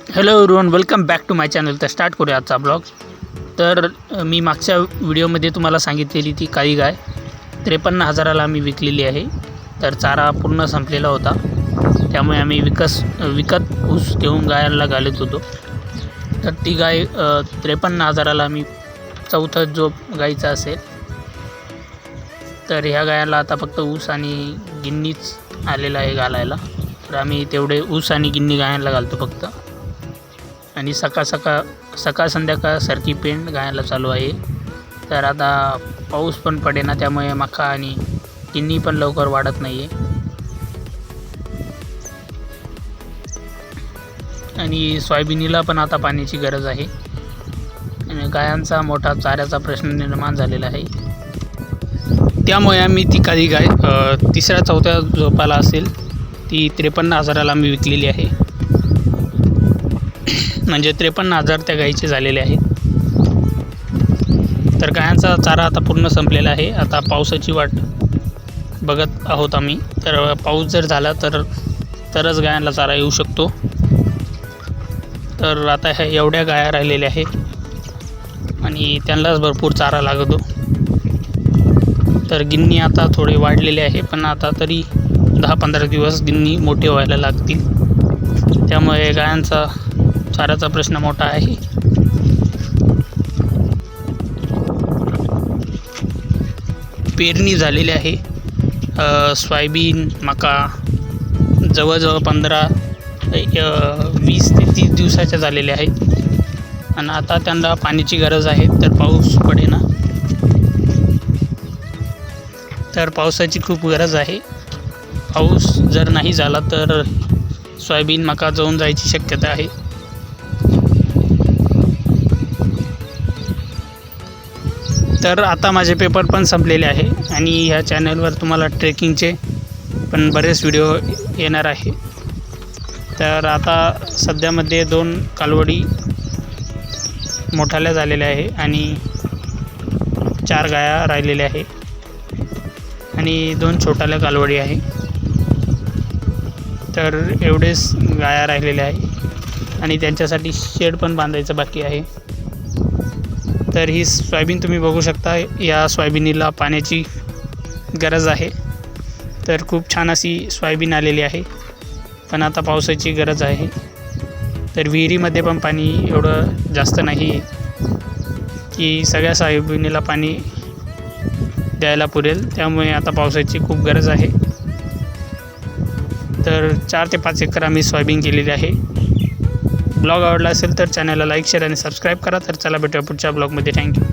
Hello everyone welcome back to my channel तर start करूया आजचा ब्लॉग तर मी मागच्या व्हिडिओमध्ये तुम्हाला सांगितलेली ती काळी गाय. त्रेपन्न हजाराला आम्ही विकलेली आहे. तर चारा पूर्ण संपलेला होता. त्यामुळे आम्ही विकस विकत ऊस घेऊन गायांना घालत होतो. तर ती गाय त्रेपन्न हजाराला आम्ही चौथा जो गायीचा असेल. तर ह्या गायाला आता फक्त ऊस आणि गिन्नीच आलेला आहे घालायला. तर आम्ही तेवढे ऊस आणि गिन्नी गायांना घालतो फक्त. आणि सकाळ सकाळ सकाळ संध्याकाळसारखी पेंट गायला चालू आहे. तर आता पाऊस पण पडे ना त्यामुळे मका आणि किन्नी पण लवकर वाढत नाही आहे आणि सोयाबिनीला पण आता पाण्याची गरज आहे. आणि गायांचा मोठा चाऱ्याचा प्रश्न निर्माण झालेला आहे. त्यामुळे आम्ही ती काही गाय तिसऱ्या चौथ्या झोपाला असेल. ती त्रेपन्न हजाराला आम्ही विकलेली आहे. म्हणजे त्रेपन्न हजार त्या गाईचे झालेले आहेत. तर गायांचा चारा आता पूर्ण संपलेला आहे. आता पावसाची वाट बघत आहोत आम्ही. तर पाऊस जर झाला तर तरच गायांना चारा येऊ शकतो. तर आता ह्या एवढ्या गाया राहिलेल्या आहेत. आणि त्यांनाच भरपूर चारा लागतो. तर गिन्नी आता थोडे वाढलेले आहे. पण आता तरी दहा पंधरा दिवस गिन्नी मोठे व्हायला लागतील. त्यामुळे गायांचा चाराचा प्रश्न मोठा आहे. पेरणी झालेली आहे. सोयाबीन मका जवळजवळ पंधरा वीस ते तीस दिवसाच्या झालेल्या आहेत. आणि आता त्यांना पाण्याची गरज आहे तर पाऊस पडेना तर पावसाची खूप गरज आहे. पाऊस जर नाही झाला तर सोयाबीन मका जाऊन जायची शक्यता आहे. तर आता माझे पेपर पण संपलेले आहे आणि ह्या चॅनलवर तुम्हाला ट्रेकिंगचे पण बरेच व्हिडिओ येणार आहे. तर आता सध्यामध्ये दोन कालवडी मोठाल्या झालेल्या आहे आणि चार गाया राहिलेल्या आहे आणि दोन छोटाल्या कालवडी आहे. तर एवढेच गाया राहिलेल्या आहे. आणि त्यांच्यासाठी शेड पण बांधायचं बाकी आहे. तर ही सोयाबीन तुम्ही बघू शकता या सोयाबीनीला पाण्याची गरज आहे. तर खूप छान अशी सोयाबीन आलेली आहे पण आता पावसाची गरज आहे. तर विहिरीमध्ये पण पाणी एवढं जास्त नाही की सगळ्या सोयाबीनीला पाणी द्यायला पुरेल. त्यामुळे आता पावसाची खूप गरज आहे. तर चार ते पाच एकर आम्ही सोयाबीन केलेली आहे. ब्लॉग आवडला असेल तर चॅनलला लाईक शेअर आणि सबस्क्राईब करा तर चला भेटूया पुढच्या ब्लॉगमध्ये थँक्यू